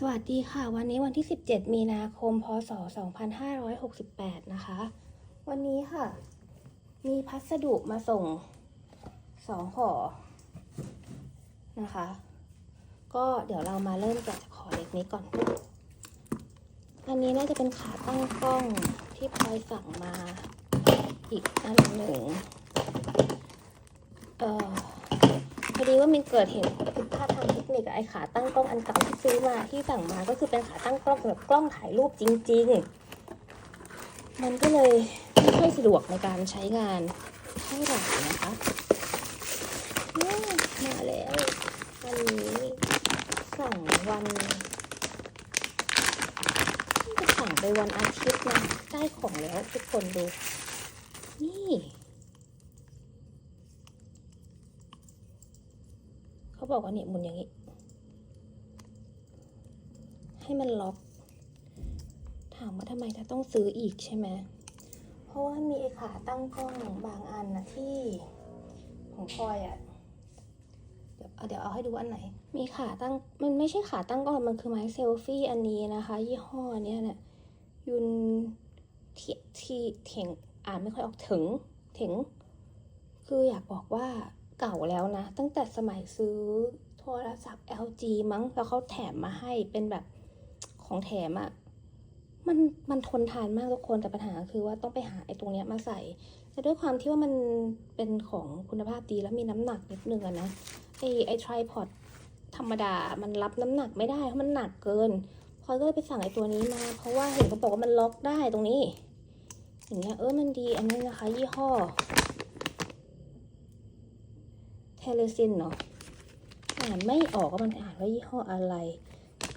สวัสดีค่ะ วันนี้วันที่ 17 มีนาคม พศ 2568 นะคะ วันนี้ค่ะ มีพัสดุมาส่งสองห่อนะคะ ก็เดี๋ยวเรามาเริ่มจากห่อเล็กนี้ก่อน อันนี้น่าจะเป็นขาตั้งกล้องที่พลอยสั่งมาอีกอันหนึ่งเอ่อ พอดีว่ามันเกิดเหตุผิดพลาดทางเทคนิคไอขาตั้งกล้องอันเก่าที่ซื้อมาที่สั่งมาก็คือเป็นขาตั้งกล้องสำหรับกล้องถ่ายรูปจริง ๆ มันก็เลยไม่ค่อยสะดวกในการใช้งานเท่าไหร่นะคะมาแล้ววันนี้สั่งวันจะสั่งไปวันอาทิตย์นะได้ของแล้วทุกคนดู นี่ เขา บอกว่าเนี่ยหมุนอย่างนี้ ให้มันล็อก ถามว่าทำไมจะต้องซื้ออีกใช่ไหมเพราะว่ามีไอ้ขาตั้งกล้องบางอันนะที่ของพลอยอะ่ะเดี๋ยวเอาเดี๋ยวเอาให้ดูอันไหน มีขาตั้งมันไม่ใช่ขาตั้งกล้องมันคือไม้เซลฟี่อันนี้นะคะ ยี่ห้อเนี้ยเนี่ยยุนทีทีเถงอ่านไม่ค่อยออกถึงเถงคืออยากบอกว่า เก่าแล้วนะ ตั้งแต่สมัยซื้อโทรศัพท์ LG มั้ง แล้วเขาแถมมาให้เป็นแบบของแถมอะ่ะ มันมันทนทานมากทุกคนแต่ปัญหาคือว่าต้องไปหาไอ้ตรงเนี้ยมาใส่ แต่ด้วยความที่ว่ามันเป็นของคุณภาพดีแล้วมีน้ำหนักนิดนึงอะนะ ไอไอทริพอดธรรมดา มันรับน้ำหนักไม่ได้เพราะมันหนักเกินพอยก็เลยไปสั่งไอ้ตัวนี้มา เพราะว่าเห็นเขาบอกว่ามันล็อกได้ตรงนี้ อย่างเงี้ยเออมันดี อันนี้นะคะ ยี่ห้อ เทเลซินเนาะอ่านไม่ออกว่ามันอ่านว่ายี่ห้ออะไร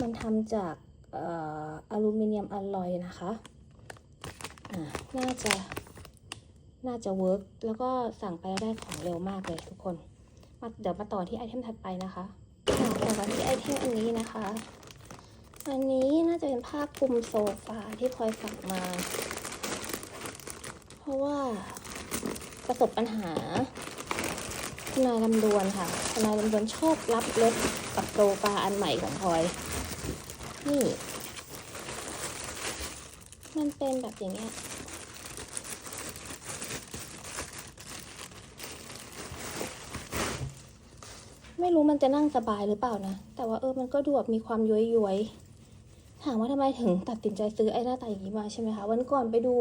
มันทำจากอ่ออลูมิเนียมอลลอยนะคะอ่าน่าจะน่าจะเวิร์กแล้วก็สั่งไปแล้วได้ของเร็วมากเลยทุกคน มาเดี๋ยวมาต่อที่ไอเทมถัดไปนะคะต่อกันที่ไอเทมอันนี้นะคะ อันนี้น่าจะเป็นผ้าคลุมโซฟาที่พลอยสั่งมา เพราะว่าประสบปัญหา ทนายลำดวนค่ะทนายลำดวนชอบรับรถกับโซฟาอันใหม่ของพลอย นี่ มันเป็นแบบอย่างเงี้ยไม่รู้มันจะนั่งสบายหรือเปล่านะ แต่ว่าเออมันก็ดูแบบมีความย้อยๆถามว่าทำไมถึงตัดสินใจซื้อไอ้หน้าตาอย่างนี้มาใช่ไหมคะ วันก่อนไปดู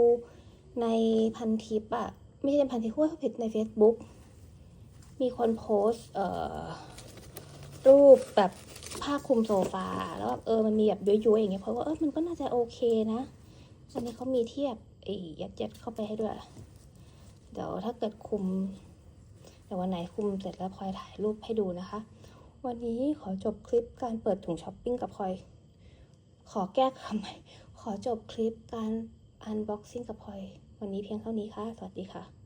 ในพันทิปอะไม่ใช่ในพันทิปว่าผิดใน Facebook มีคนโพสเอ่อรูปแบบผ้าคลุมโซฟา แล้วแบบเออมันมีแบบย้อยๆอย่างเงี้ยเพราะว่าเออมันก็น่าจะโอเคนะอันนี้เขามีเทียบไอ้ยัดยัดๆเข้าไปให้ด้วย เดี๋ยวถ้าเกิดคุมเดี๋ยววันไหนคุมเสร็จแล้วพลอยถ่ายรูปให้ดูนะคะ วันนี้ขอจบคลิปการเปิดถุงช้อปปิ้งกับพลอย ขอแก้คำใหม่ขอจบคลิปการอันบ็อกซิ่งกับพลอย วันนี้เพียงเท่านี้ค่ะ สวัสดีค่ะ